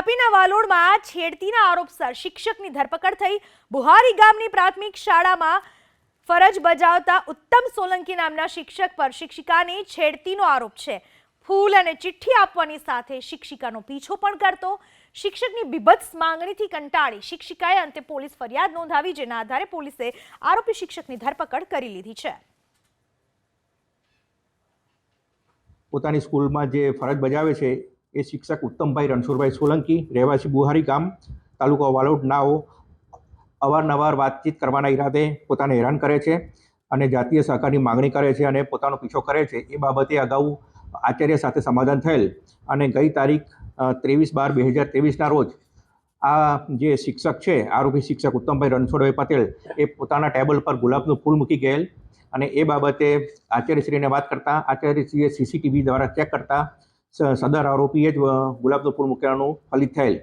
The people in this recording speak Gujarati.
તાપીના વાલોડમાં છેડતીના આરોપસર શિક્ષકની ધરપકડ થઈ બુહારી ગામની પ્રાથમિક શાળામાં ફરજ બજાવતા ઉત્તમ સોલંકી નામના શિક્ષક પર શિક્ષિકાની છેડતીનો આરોપ છે. ફૂલ અને ચિઠ્ઠી આપવાની સાથે શિક્ષિકાનો પીછો પણ કરતો, શિક્ષકની બીભત્સ માંગણીથી કંટાળી શિક્ષિકાએ અંતે પોલીસ ફરિયાદ નોંધાવી, જેના આધારે પોલીસે આરોપી શિક્ષકની ધરપકડ કરી લીધી છે. પોતાની સ્કૂલમાં જે ફરજ બજાવે છે એ શિક્ષક ઉત્તમભાઈ રણછોડભાઈ સોલંકી, રહેવાસી બુહારી ગામ, તાલુકો વાલોડ, નાઓ, અવારનવાર વાતચીત કરવાના ઈરાદે પોતાને હેરાન કરે છે અને જાતીય સહકારની માગણી કરે છે અને પોતાનો પીછો કરે છે. એ બાબતે અગાઉ આચાર્ય સાથે સમાધાન થયેલ અને ગઈ તારીખ ત્રેવીસ બાર બે હજાર ત્રેવીસના રોજ આ જે શિક્ષક છે, આરોપી શિક્ષક ઉત્તમભાઈ રણછોડભાઈ પટેલ, એ પોતાના ટેબલ પર ગુલાબનું ફૂલ મૂકી ગયેલ અને એ બાબતે આચાર્યશ્રીને વાત કરતાં, આચાર્યશ્રીએ સીસીટીવી દ્વારા ચેક કરતાં સદર આરોપીએ જ ગુલાબનું ફૂલ મૂક્યાનું ફલિત થયેલ.